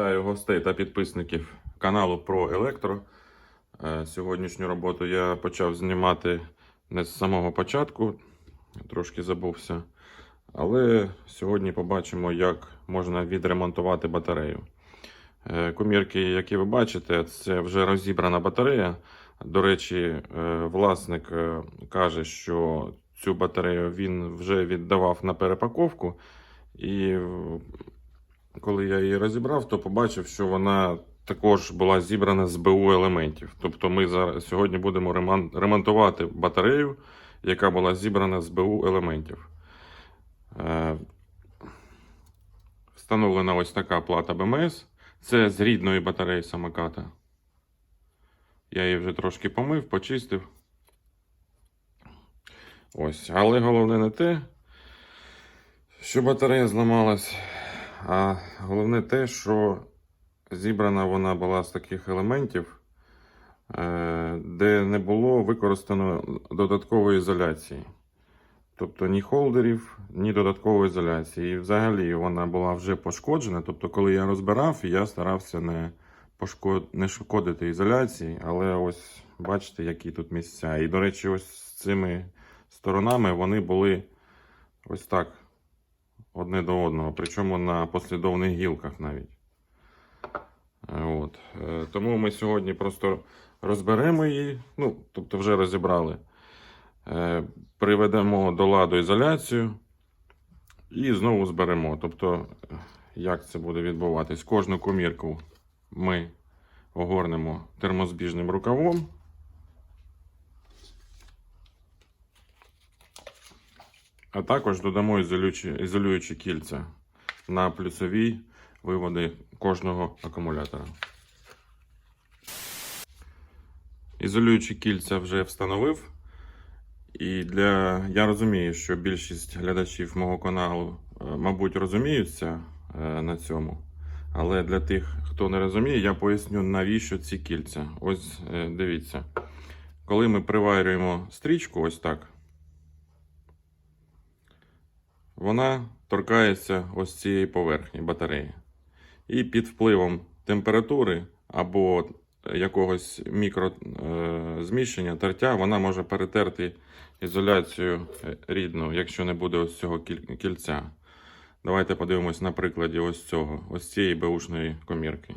Вітаю гостей та підписників каналу про електро. Е, Сьогоднішню роботу я почав знімати не з самого початку, трошки забувся. Але сьогодні побачимо, як можна відремонтувати батарею. Е, Комірки, які ви бачите, це вже розібрана батарея. До речі, е, власник каже, що цю батарею він вже віддавав на перепаковку. І коли я її розібрав, то побачив, що вона також була зібрана з БУ елементів. Тобто ми зараз сьогодні будемо ремон- ремонтувати батарею, яка була зібрана з БУ елементів. Е, Встановлена ось така плата БМС. Це з рідної батареї самоката. Я її вже трошки помив, почистив. Ось, але головне не те, що батарея зламалась, а головне те, що зібрана вона була з таких елементів, е, де не було використано додаткової ізоляції. Тобто ні холдерів, ні додаткової ізоляції. І взагалі вона була вже пошкоджена. Тобто, коли я розбирав, я старався не, пошкод... не шкодити ізоляції, але ось бачите, які тут місця. І, до речі, ось з цими сторонами вони були ось так одне до одного, причому на послідовних гілках навіть. Е, От. Е, Тому ми сьогодні просто розберемо її, ну, тобто вже розібрали. Е, Приведемо до ладу ізоляцію і знову зберемо. Тобто, як це буде відбуватись? Кожну комірку ми огорнемо термозбіжним рукавом. А також додамо ізолюючі, кільця на плюсові виводи кожного акумулятора. Ізолюючі кільця вже встановив. І для я розумію, що більшість глядачів мого каналу, е, мабуть, розуміються е, на цьому. Але для тих, хто не розуміє, я поясню, навіщо ці кільця. Ось е, дивіться. Коли ми приварюємо стрічку, ось так, вона торкається ось цієї поверхні батареї. І під впливом температури або якогось мікрозміщення, тертя, вона може перетерти ізоляцію е, рідну, якщо не буде ось цього кільця. Давайте подивимось на прикладі ось цього, ось цієї беушної комірки.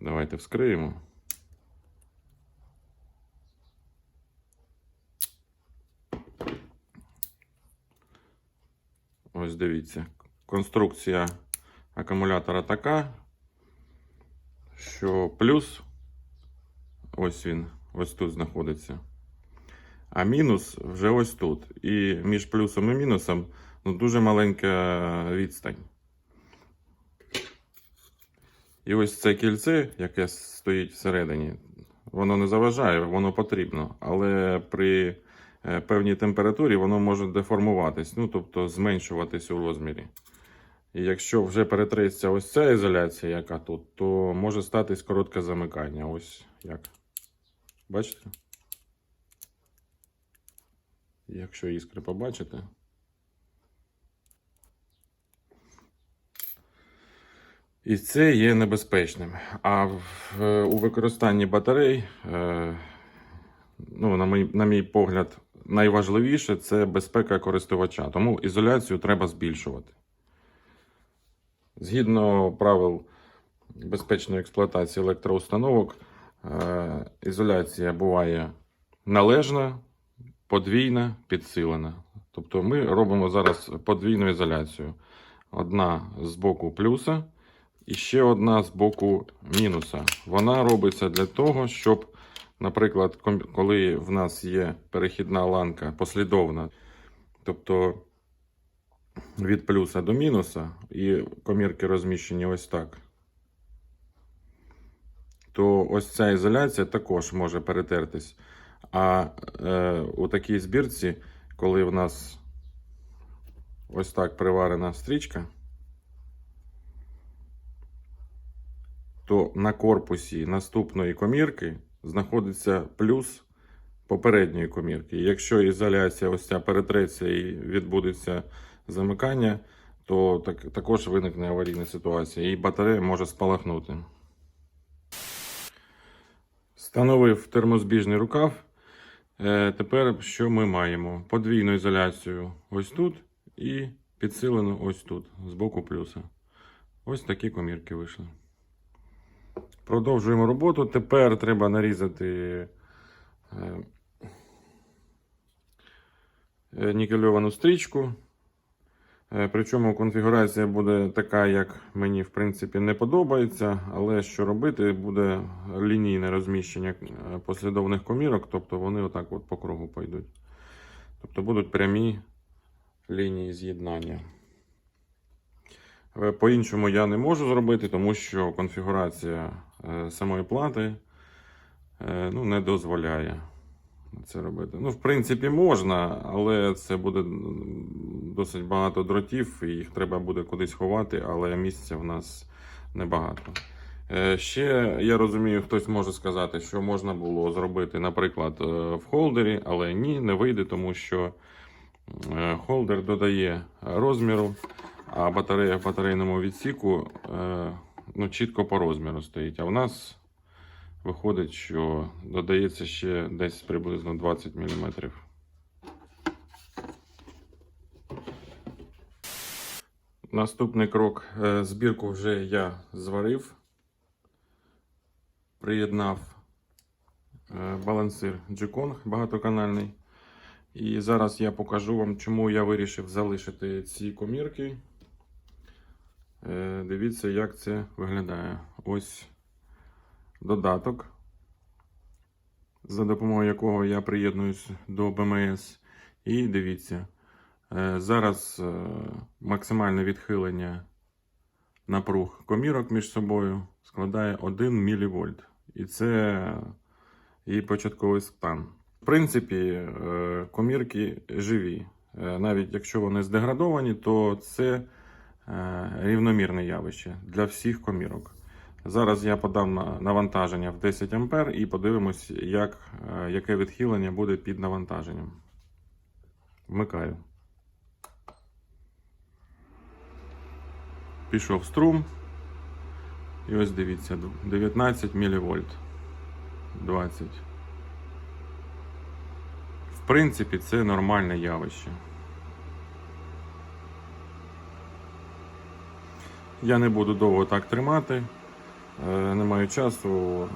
Давайте вскриємо. Ось дивіться. Конструкція акумулятора така, що плюс ось він, ось тут знаходиться. А мінус вже ось тут. І між плюсом і мінусом ну, дуже маленька відстань. І ось це кільце, яке стоїть всередині, воно не заважає, воно потрібно. Але при певній температурі воно може деформуватись, ну тобто зменшуватись у розмірі. І якщо вже перетреться ось ця ізоляція, яка тут, то може статись коротке замикання. Ось як. Бачите? Якщо іскри побачите. І це є небезпечним. А в, у використанні батарей, е, ну, на, мій, на мій погляд, найважливіше це безпека користувача. Тому ізоляцію треба збільшувати. Згідно правил безпечної експлуатації електроустановок, е, ізоляція буває належна, подвійна, підсилена. Тобто ми робимо зараз подвійну ізоляцію. Одна з боку плюса і ще одна з боку мінуса. Вона робиться для того, щоб, наприклад, коли в нас є перехідна ланка послідовна, тобто від плюса до мінуса, і комірки розміщені ось так, то ось ця ізоляція також може перетертись. А е, у такій збірці, коли в нас ось так приварена стрічка, то на корпусі наступної комірки знаходиться плюс попередньої комірки. Якщо ізоляція ось ця перетреться і відбудеться замикання, то так, також виникне аварійна ситуація і батарея може спалахнути. Встановив термозбіжний рукав. Е, Тепер що ми маємо? Подвійну ізоляцію ось тут і підсилену ось тут, з боку плюса. Ось такі комірки вийшли. Продовжуємо роботу. Тепер треба нарізати е, е, нікельовану стрічку. Е, Причому конфігурація буде така, як мені в принципі не подобається, але що робити, буде лінійне розміщення послідовних комірок, тобто вони отак от по кругу пойдуть. Тобто будуть прямі лінії з'єднання. Е, По-іншому я не можу зробити, тому що конфігурація е, самої плати е, ну, не дозволяє це робити. Ну, в принципі, можна, але це буде досить багато дротів, і їх треба буде кудись ховати, але місця в нас небагато. Ще я розумію, хтось може сказати, що можна було зробити, наприклад, в холдері, але ні, не вийде, тому що холдер додає розміру, а батарея в батарейному відсіку е, ну, чітко по розміру стоїть. А в нас виходить, що додається ще десь приблизно 20 мм. Наступний крок. Е, Збірку вже я зварив, приєднав е, балансир G-Kong багатоканальний. І зараз я покажу вам, чому я вирішив залишити ці комірки. Е, Дивіться, як це виглядає. Ось додаток, за допомогою якого я приєднуюсь до БМС. І дивіться, е, зараз е, максимальне відхилення напруг комірок між собою складає 1 мВ. І це її початковий стан. В принципі, комірки живі. Навіть якщо вони здеградовані, то це рівномірне явище для всіх комірок. Зараз я подам на- навантаження в 10 А і подивимось, як, е, яке відхилення буде під навантаженням. Вмикаю. Пішов струм. І ось дивіться, 19 мВ. 20. В принципі, це нормальне явище. Я не буду довго так тримати. Е, Не маю часу,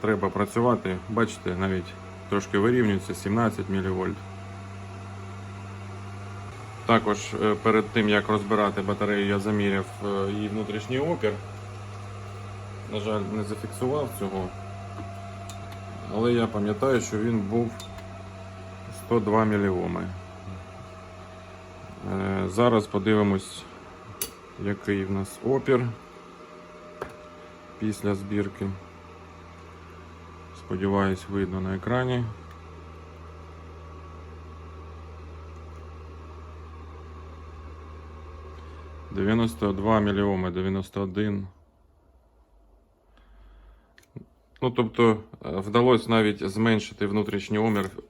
треба працювати. Бачите, навіть трошки вирівнюється 17 мВ. Також е, перед тим як розбирати батарею, я заміряв е, її внутрішній опір. На жаль, не зафіксував цього. Але я пам'ятаю, що він був 102 міліоми. Е, Зараз подивимось, який в нас опір після збірки. Сподіваюсь, видно на екрані. Дев'яносто два мільйоми, 91. Ну, тобто, е, вдалося навіть зменшити внутрішній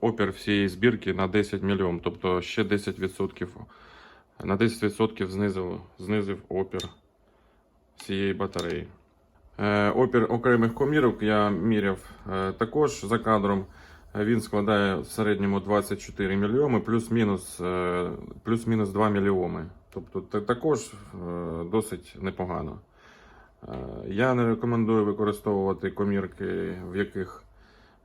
опір, всієї збірки на 10 мільйон. Тобто ще 10%, на 10% знизив, знизив опір всієї батареї. Е, Опір окремих комірок я міряв е, також за кадром. Е, Він складає в середньому 24 мільйоми, плюс-мінус е, плюс-мінус 2 мільйоми. Тобто та- також досить непогано. Я не рекомендую використовувати комірки, в яких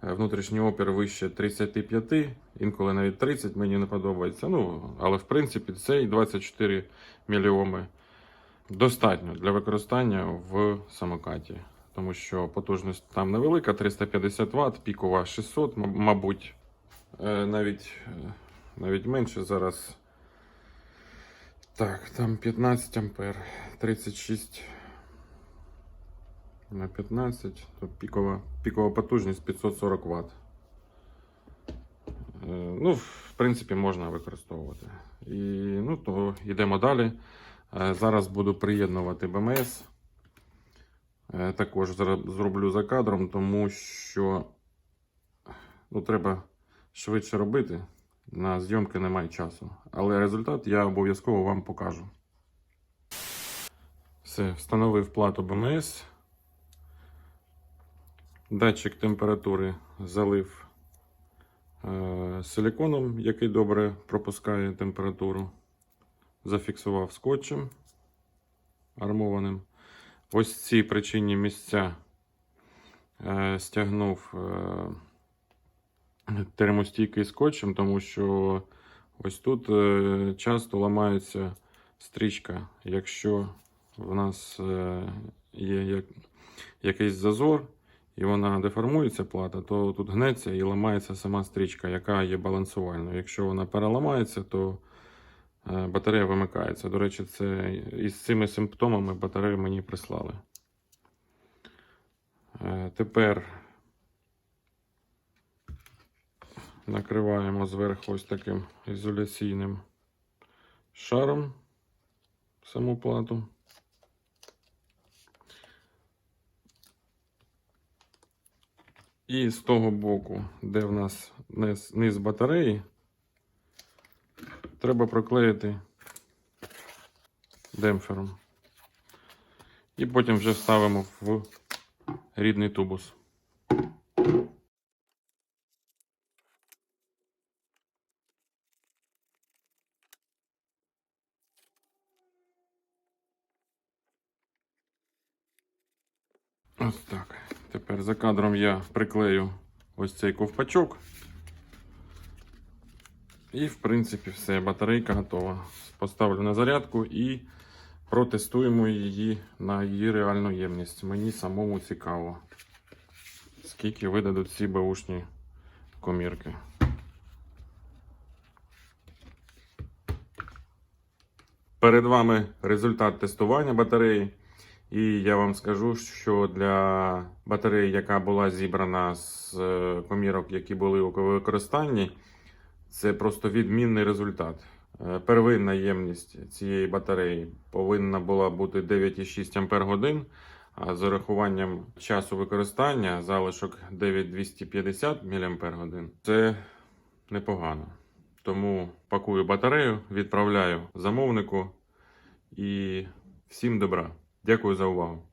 внутрішній опір вище 35, інколи навіть 30 мені не подобається. Ну, але в принципі цей 24 мільйоми достатньо для використання в самокаті. Тому що потужність там невелика, 350 Вт, пікова 600, мабуть. Е, Навіть, е, навіть менше зараз. Так, там 15 ампер, 36 на 15, то пікова, пікова потужність 540 Вт. Е, Ну, в принципі, можна використовувати. І ну, то йдемо далі. Е, Зараз буду приєднувати БМС. Е, Також зроблю за кадром, тому що ну, треба швидше робити. На зйомки немає часу. Але результат я обов'язково вам покажу. Все, встановив плату БМС. Датчик температури залив е, силиконом, який добре пропускає температуру. Зафіксував скотчем армованим. Ось ці причинні місця е, стягнув е, термостійкий скотчем, тому що ось тут часто ламається стрічка, якщо в нас є якийсь зазор і вона деформується плата, то тут гнеться і ламається сама стрічка, яка є балансувальною. Якщо вона переламається, то е, батарея вимикається. До речі, це із цими симптомами батарею мені прислали. Е, Тепер накриваємо зверху ось таким ізоляційним шаром саму плату. І з того боку, де в нас низ, низ батареї, треба проклеїти демпфером. І потім вже вставимо в рідний тубус. Ось так. Тепер за кадром я приклею ось цей ковпачок. І, в принципі, все, батарейка готова. Поставлю на зарядку і протестуємо її на її реальну ємність. Мені самому цікаво, скільки видадуть ці баушні комірки. Перед вами результат тестування батареї. І я вам скажу, що для батареї, яка була зібрана з е, комірок, які були у використанні, це просто відмінний результат. Е, Первинна ємність цієї батареї повинна була бути 9,6 Ампер годин, а з урахуванням часу використання залишок 9,250 мАч. Це непогано. Тому пакую батарею, відправляю замовнику і всім добра. Дякую за увагу.